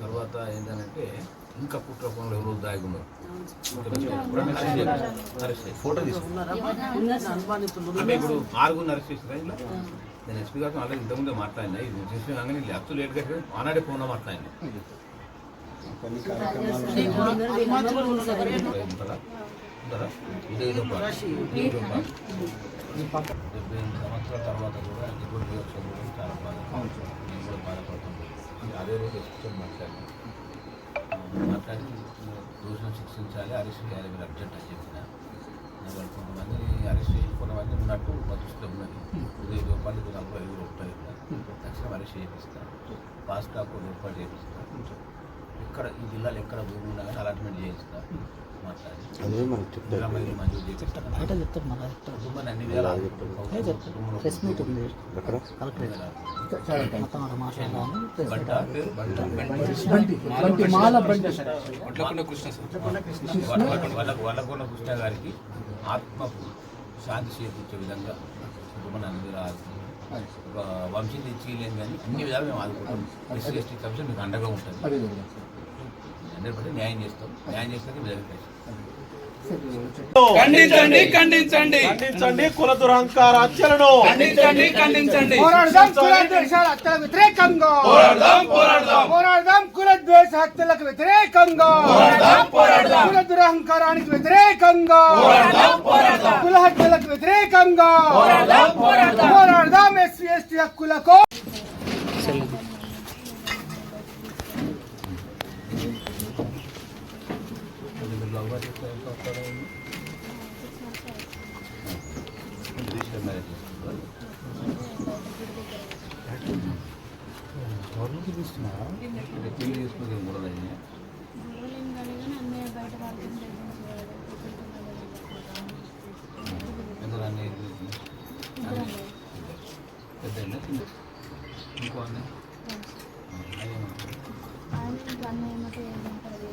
తర్వాత ఏంటంటే ఇంకా కుట్ర పనులు ఎవరో? దాగి ఉన్నారు? ఫోటో తీసుకున్నాను అంటే ఇప్పుడు ఆరుగురు చేసిన నేను ఎస్పీ గారితో ఆల్రెడీ ఇంతకుముందే మాట్లాడినా. ఇది చేసిన కానీ లేకపోతే లేట్గా ఆనాడే ఫోన్లో మాట్లాడినా. డెబ్బై ఎనిమిది సంవత్సరాల తర్వాత కూడా చాలా బాధ. నేను కూడా బాధపడుతున్నాను అదే రోజు ఎస్పీతో మాట్లాడినా. మాట్లాడి దోషం శిక్షించాలి అరెస్ట్ చేయాలి మీరు అర్జెంట్ అని చెప్పిన. వాళ్ళు కొంతమంది అరెస్ట్ చేసి కొంతమంది ఉన్నట్టు మా ఉన్నది. ఉదయం రూపాయలు ఇది నలభై ఐదు రూపాయలు తక్షణం అరెస్ట్ చేపిస్తాను పాస్ కాకుండా ఏర్పాటు చేపిస్తాను ఎక్కడ ఈ జిల్లాలో ఎక్కడ భూమి ఉన్నా కానీ అలాట్మెంట్ చేయిస్తాను అదే మనకు చెప్తారు బయట చెప్తారు మళ్ళీ చెప్తారు ప్రెస్ మీట్ ఉంది ఎక్కడ కలెక్టరేట్ మొత్తం అక్కడ మాట్లాడదామని కృష్ణ గారికి ఆత్మకు శాంతి చేకూర్చే విధంగా కుటుంబాన్ని వంశీ తెచ్చిలేం కానీ అన్ని విధాలు మేము ఆదుకుంటాం ఎస్సీ ఎస్టీ కమిషన్ మీకు అండగా ఉంటుంది పర్సెంట్ న్యాయం చేస్తాం. న్యాయం చేస్తే మీ దగ్గరికి వస్తాం. ఖండించండి ఖండించండి. ఖండించండి కుల దురహంకార హత్యలను. ఖండించండి ఖండించండి. పోరాడదాం కుల ద్వేషాల హత్యలకు వ్యతిరేకంగా. పోరాడదాం పోరాడదాం. పోరాడదాం కుల ద్వేష హత్యలకు వ్యతిరేకంగా. పోరాడదాం పోరాడదాం. కుల దురహంకారానికి వ్యతిరేకంగా. పోరాడదాం పోరాడదాం. కుల హత్యలకు వ్యతిరేకంగా. పోరాడదాం పోరాడదాం. పోరాడదాం ఎస్సీ ఎస్టీ హక్కులకు. కానీ అన్నయ్య బయట పడుతుంటే ఎందుకు అన్నీ పెద్ద అయినా చిన్న ఇంకో అన్న ఆయన ఇంకా అన్నయ్య మాట ఏమంటారు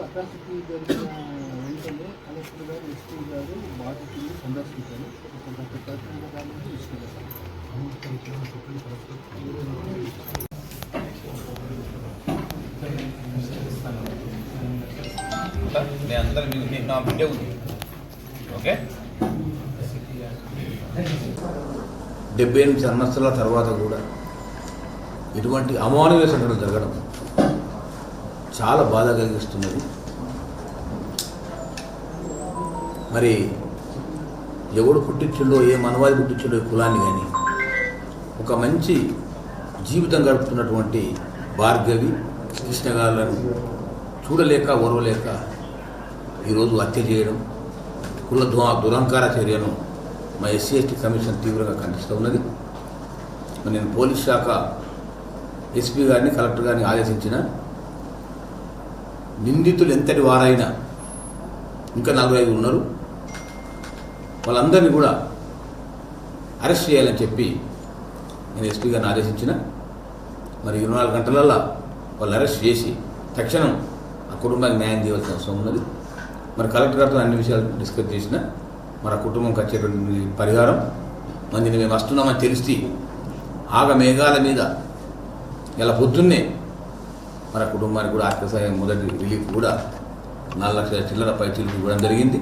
అట్రాసిటీ జరిగిన వెంటనే కలెక్టర్ గారు ఎస్పీ గారు బాధితులు సందర్శించారు కలెక్టర్ గారు నేను అందరూ మీకు నేను నా బిడ్డే ఉంది ఓకే డెబ్బై ఎనిమిది సంవత్సరాల తర్వాత కూడా ఇటువంటి అమానవీయ సంఘటన జరగడం చాలా బాధ కలిగిస్తున్నది. మరి ఎవడు పుట్టించుండో ఏ మనవాది పుట్టించుండో కులాన్ని కానీ ఒక మంచి జీవితం గడుపుతున్నటువంటి భార్గవి కృష్ణగారులను చూడలేక ఓర్వలేక ఈరోజు హత్య చేయడం కుల దు దురంకార చర్యను మా ఎస్సీ ఎస్టీ కమిషన్ తీవ్రంగా ఖండిస్తూ ఉన్నది. నేను పోలీస్ శాఖ ఎస్పీ గారిని కలెక్టర్ గారిని ఆదేశించిన నిందితులు ఎంతటి వారైనా ఇంకా నలభై ఐదు ఉన్నారు. వాళ్ళందరినీ కూడా అరెస్ట్ చేయాలని చెప్పి నేను ఎస్పీ గారిని ఆదేశించిన. మరి ఇరవై నాలుగు గంటలల్లో వాళ్ళు అరెస్ట్ చేసి తక్షణం ఆ కుటుంబానికి న్యాయం చేయవలసిన అవసరం ఉన్నది. మరి కలెక్టర్ గారితో అన్ని విషయాలు డిస్కస్ చేసిన మన కుటుంబంకి వచ్చేటువంటి పరిహారం. మందిని మేము వస్తున్నామని తెలిసి ఆగ మేఘాల మీద ఇలా పొద్దున్నే మన కుటుంబానికి కూడా ఆర్థిక సహాయం మొదటి రిలీఫ్ కూడా నాలుగు లక్షల చిల్లర పై ఇవ్వడం జరిగింది.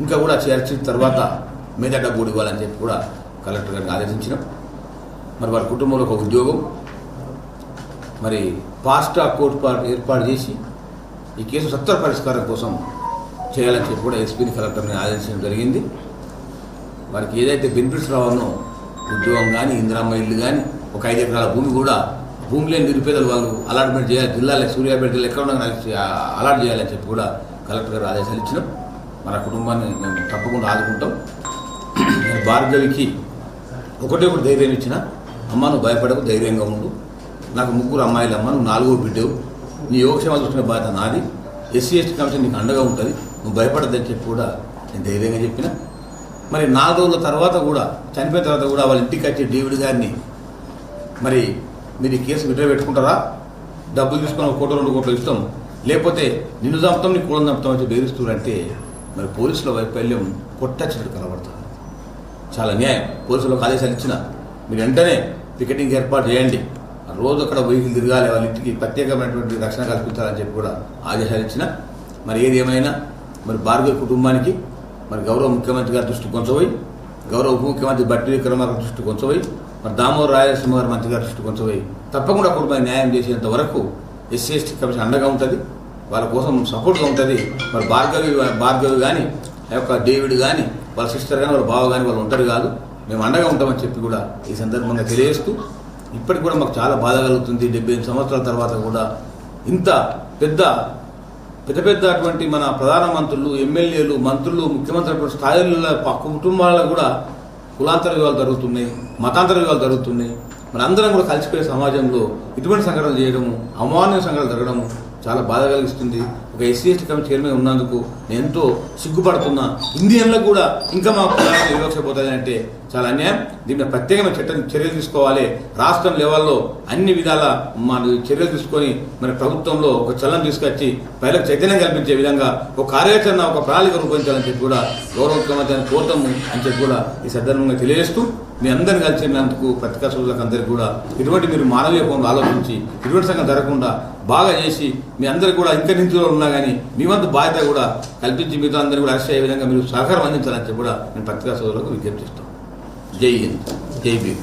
ఇంకా కూడా చేర్చిన తర్వాత మీద డబ్బు ఇవ్వాలని చెప్పి కూడా కలెక్టర్ గారిని ఆదేశించినాం. మరి వారి కుటుంబంలో ఒక ఉద్యోగం. మరి ఫాస్ట్ ట్రాక్ కోర్టు ఏర్పాటు చేసి ఈ కేసు సత్వర పరిష్కారం కోసం చేయాలని చెప్పి కూడా ఎస్పీని కలెక్టర్ని ఆదేశించడం జరిగింది. వారికి ఏదైతే బెనిఫిట్స్ రావాలో ఉద్యోగం కానీ ఇందిరామ్మ ఇల్లు కానీ ఒక ఐదు ఎకరాల భూమి కూడా భూమి లేని నిరుపేదలు వాళ్ళు అలాట్మెంట్ చేయాలి జిల్లాలో సూర్యాపేట జిల్లా ఎక్కడ ఉన్నా అలాట్ చేయాలని చెప్పి కూడా కలెక్టర్ గారు ఆదేశాలు ఇచ్చినాం. మన కుటుంబాన్ని మేము తప్పకుండా ఆదుకుంటాం. నేను భార్గవికి ఒకటే ఒకటి ధైర్యం ఇచ్చిన అమ్మ నువ్వు భయపడకు ధైర్యంగా ఉండు. నాకు ముగ్గురు అమ్మాయిలు అమ్మ నువ్వు నాలుగో బిడ్డవు. నీ యోగక్షేమాలు చూసిన బాధ్యత నాది. ఎస్సీ ఎస్టీ కమిషన్ నీకు అండగా ఉంటుంది. నువ్వు భయపడద్దని చెప్పి కూడా నేను ధైర్యంగా చెప్పిన. మరి నాలుగు రోజుల తర్వాత కూడా చనిపోయిన తర్వాత కూడా వాళ్ళ ఇంటికి వచ్చే డేవిడ్ గారిని మరి మీరు ఈ కేసు విడ్రా పెట్టుకుంటారా? డబ్బులు తీసుకొని ఒక కోట రెండు కోట్లు ఇస్తాం. లేకపోతే నిన్ను చంపుతాం నీ కూడని చంపుతాం అని బెదిరిస్తున్నారంటే మరి పోలీసుల వైఫల్యం కొట్టచ్చినట్టు కనబడుతుంది. చాలా న్యాయం. పోలీసులకు ఆదేశాలు ఇచ్చిన మీరు వెంటనే పికెటింగ్ ఏర్పాటు చేయండి. ఆ రోజు అక్కడ వెహికల్ తిరగాలి వాళ్ళ ఇంటికి ప్రత్యేకమైనటువంటి రక్షణ కల్పించాలని చెప్పి కూడా ఆదేశాలు ఇచ్చిన మరి ఏది ఏమైనా మరి భార్గవ కుటుంబానికి మరి గౌరవ ముఖ్యమంత్రి గారి దృష్టి కొంచపోయి గౌరవ ఉప ముఖ్యమంత్రి బట్టి విక్రమార్క దృష్టి కొంచపోయి మరి దామోదర రాయలసీమ గారి మంత్రి గారి దృష్టి కొంచపోయి తప్పకుండా కుటుంబానికి న్యాయం చేసేంత వరకు ఎస్సీ ఎస్టీ కమిషన్ అండగా ఉంటుంది వాళ్ళ కోసం సపోర్ట్గా ఉంటుంది. మరి భార్గవి భార్గవి కానీ ఆ యొక్క డేవిడ్ కానీ వాళ్ళ సిస్టర్ కానీ వాళ్ళ బావ కానీ వాళ్ళు ఉంటారు కాదు. మేము అండగా ఉంటామని చెప్పి కూడా ఈ సందర్భంగా తెలియజేస్తూ ఇప్పటికి కూడా మాకు చాలా బాధ కలుగుతుంది. డెబ్బై సంవత్సరాల తర్వాత కూడా ఇంత పెద్ద పెద్ద పెద్ద అటువంటి మన ప్రధానమంత్రులు ఎమ్మెల్యేలు మంత్రులు ముఖ్యమంత్రి అటువంటి స్థాయిల కుటుంబాలలో కూడా కులాంతర వివాహాలు జరుగుతున్నాయి మతాంతర వివాహాలు జరుగుతున్నాయి. మన అందరం కూడా కలిసిపోయే సమాజంలో ఇటువంటి సంఘటనలు చేయడము అమాన్య సంఘటనలు జరగడము చాలా బాధ కలిగిస్తుంది. ఒక ఎస్సీ ఎస్టీ కమిటీ చైర్మన్ ఉన్నందుకు నేను ఎంతో సిగ్గుపడుతున్నా. ఇండియన్లకు కూడా ఇంకా మా కులానికి వివక్ష అంటే చాలా అన్యాయం. దీని ప్రత్యేకమైన చట్టం చర్యలు తీసుకోవాలి. రాష్ట్రం లెవెల్లో అన్ని విధాల మన చర్యలు తీసుకొని మన ప్రభుత్వంలో ఒక చలనం తీసుకొచ్చి ప్రజలకు చైతన్యం కల్పించే విధంగా ఒక కార్యాచరణ ఒక ప్రణాళిక రూపొందించాలని చెప్పి కూడా గౌరవ ముఖ్యమంత్రి అని కోరతాము అని చెప్పి కూడా ఈ సందర్భంగా తెలియజేస్తూ మీ అందరిని కలిసినందుకు పత్రికా సోదరులకు అందరికీ కూడా ఇటువంటి మీరు మానవీయ కోణంలో ఆలోచించి ఇటువంటి సంఘం జరగకుండా బాగా చేసి మీ అందరికీ కూడా ఇంకా ఉన్నా కానీ మీ వంతు బాధ్యత కూడా కల్పించి మీతో అందరూ కూడా అరెస్ట్ అయ్యే విధంగా మీరు సహకారం అందించాలని చెప్పి కూడా నేను పత్రికా సోదరులకు విజ్ఞప్తిస్తాం జై హింద్. జై భీమ్.